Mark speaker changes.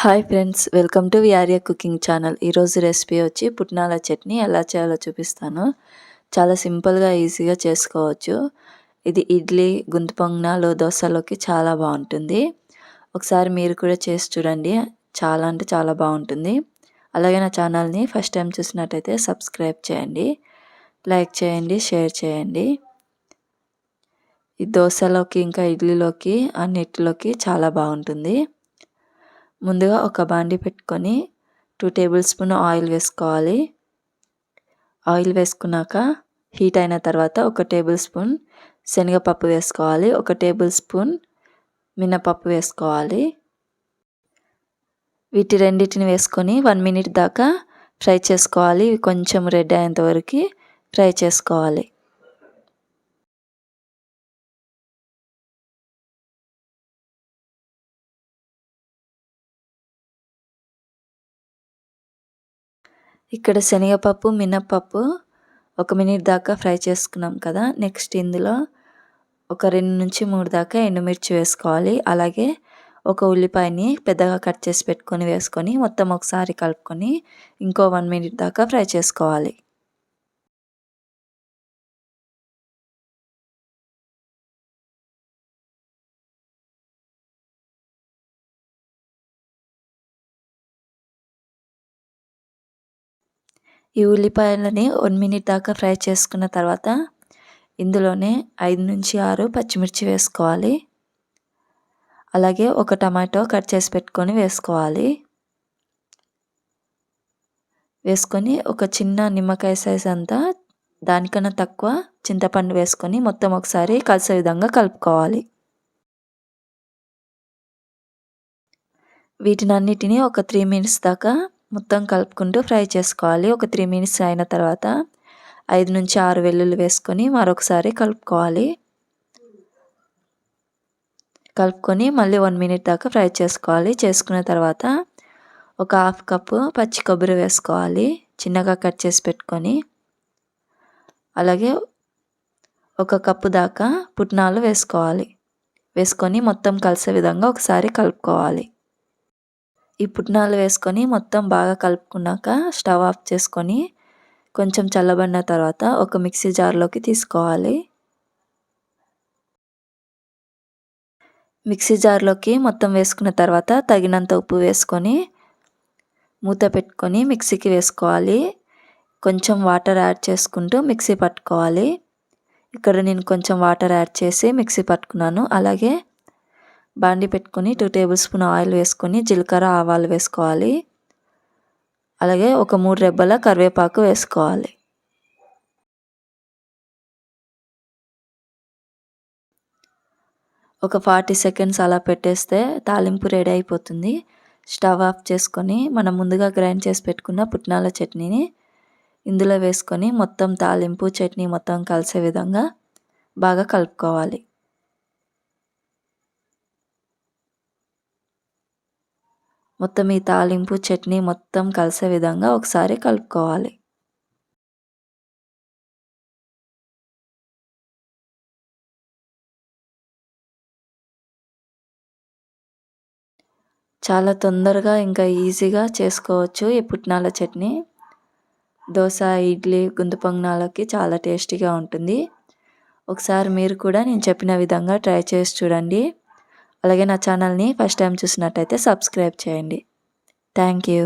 Speaker 1: Hi friends welcome to విఆర్య cooking channel. ఈరోజు recipe వచ్చి పుట్నాల చట్నీ ఎలా చేయాలో చూపిస్తాను. చాలా సింపుల్గా ఈజీగా చేసుకోవచ్చు. ఇది ఇడ్లీ గుంత పొంగనాలు దోశలోకి చాలా బాగుంటుంది. ఒకసారి మీరు కూడా చేసి చూడండి. చాలా అంటే చాలా బాగుంటుంది. అలాగే నా ఛానల్ని ఫస్ట్ టైం చూసినట్టయితే సబ్స్క్రైబ్ చేయండి. లైక్ చేయండి షేర్ చేయండి. ఈ దోశలోకి ఇంకా ఇడ్లీలోకి అన్నిటిలోకి చాలా బాగుంటుంది. ముందుగా ఒక బాండి పెట్టుకొని టూ టేబుల్ స్పూన్ ఆయిల్ వేసుకోవాలి. ఆయిల్ వేసుకున్నాక హీట్ అయిన తర్వాత ఒక టేబుల్ స్పూన్ శనగపప్పు వేసుకోవాలి. ఒక టేబుల్ స్పూన్ మినపప్పు వేసుకోవాలి. వీటి రెండింటిని వేసుకొని వన్ మినిట్ దాకా ఫ్రై చేసుకోవాలి. కొంచెం రెడ్ అయ్యేంత వరకు ఫ్రై చేసుకోవాలి. ఇక్కడ శనగపప్పు మినప్పప్పు ఒక మినిట్ దాకా ఫ్రై చేసుకున్నాం కదా. నెక్స్ట్ ఇందులో ఒక రెండు నుంచి మూడు దాకా ఎండుమిర్చి వేసుకోవాలి. అలాగే ఒక ఉల్లిపాయని పెద్దగా కట్ చేసి పెట్టుకొని వేసుకొని మొత్తం ఒకసారి కలుపుకొని ఇంకో వన్ మినిట్ దాకా ఫ్రై చేసుకోవాలి. ఈ ఉల్లిపాయలని వన్ మినిట్ దాకా ఫ్రై చేసుకున్న తర్వాత ఇందులోనే ఐదు నుంచి ఆరు పచ్చిమిర్చి వేసుకోవాలి. అలాగే ఒక టమాటో కట్ చేసి పెట్టుకొని వేసుకోవాలి. వేసుకొని ఒక చిన్న నిమ్మకాయ సైజ్ అంతా దానికన్నా తక్కువ చింతపండు వేసుకొని మొత్తం ఒకసారి కలిసే విధంగా కలుపుకోవాలి. వీటినన్నిటిని ఒక త్రీ మినిట్స్ దాకా మొత్తం కలుపుకుంటూ ఫ్రై చేసుకోవాలి. ఒక త్రీ మినిట్స్ అయిన తర్వాత ఐదు నుంచి ఆరు వెల్లుల్లి వేసుకొని మరొకసారి కలుపుకోవాలి. కలుపుకొని మళ్ళీ వన్ మినిట్ దాకా ఫ్రై చేసుకోవాలి. చేసుకున్న తర్వాత ఒక హాఫ్ కప్పు పచ్చి కొబ్బరి వేసుకోవాలి. చిన్నగా కట్ చేసి పెట్టుకొని. అలాగే ఒక కప్పు దాకా పుట్నాలు వేసుకోవాలి. వేసుకొని మొత్తం కలిసే విధంగా ఒకసారి కలుపుకోవాలి. ఈ పుట్నాలు వేసుకొని మొత్తం బాగా కలుపుకున్నాక స్టవ్ ఆఫ్ చేసుకొని కొంచెం చల్లబడిన తర్వాత ఒక మిక్సీ జార్లోకి తీసుకోవాలి. మిక్సీ జార్లోకి మొత్తం వేసుకున్న తర్వాత తగినంత ఉప్పు వేసుకొని మూత పెట్టుకొని మిక్సీకి వేసుకోవాలి. కొంచెం వాటర్ యాడ్ చేసుకుంటూ మిక్సీ పట్టుకోవాలి. ఇక్కడ నేను కొంచెం వాటర్ యాడ్ చేసి మిక్సీ పట్టుకున్నాను. అలాగే బాండి పెట్టుకొని టూ టేబుల్ స్పూన్ ఆయిల్ వేసుకొని జీలకర్ర ఆవాలు వేసుకోవాలి. అలాగే ఒక మూడు రెబ్బల కరివేపాకు వేసుకోవాలి. ఒక ఫార్టీ సెకండ్స్ అలా పెట్టేస్తే తాలింపు రెడీ అయిపోతుంది. స్టవ్ ఆఫ్ చేసుకొని మనం ముందుగా గ్రైండ్ చేసి పెట్టుకున్న పుట్నాల చట్నీని ఇందులో వేసుకొని మొత్తం తాలింపు చట్నీ మొత్తం కలిసే విధంగా బాగా కలుపుకోవాలి. మొత్తం ఈ తాలింపు చట్నీ మొత్తం కలిసే విధంగా ఒకసారి కలుపుకోవాలి. చాలా తొందరగా ఇంకా ఈజీగా చేసుకోవచ్చు ఈ పుట్నాల చట్నీ. దోశ ఇడ్లీ గుంత పొంగనాలకి చాలా టేస్టీగా ఉంటుంది. ఒకసారి మీరు కూడా నేను చెప్పిన విధంగా ట్రై చేసి చూడండి. అలాగే నా ఛానల్ని ఫస్ట్ టైం చూసినట్టయితే సబ్స్క్రైబ్ చేయండి. Thank you.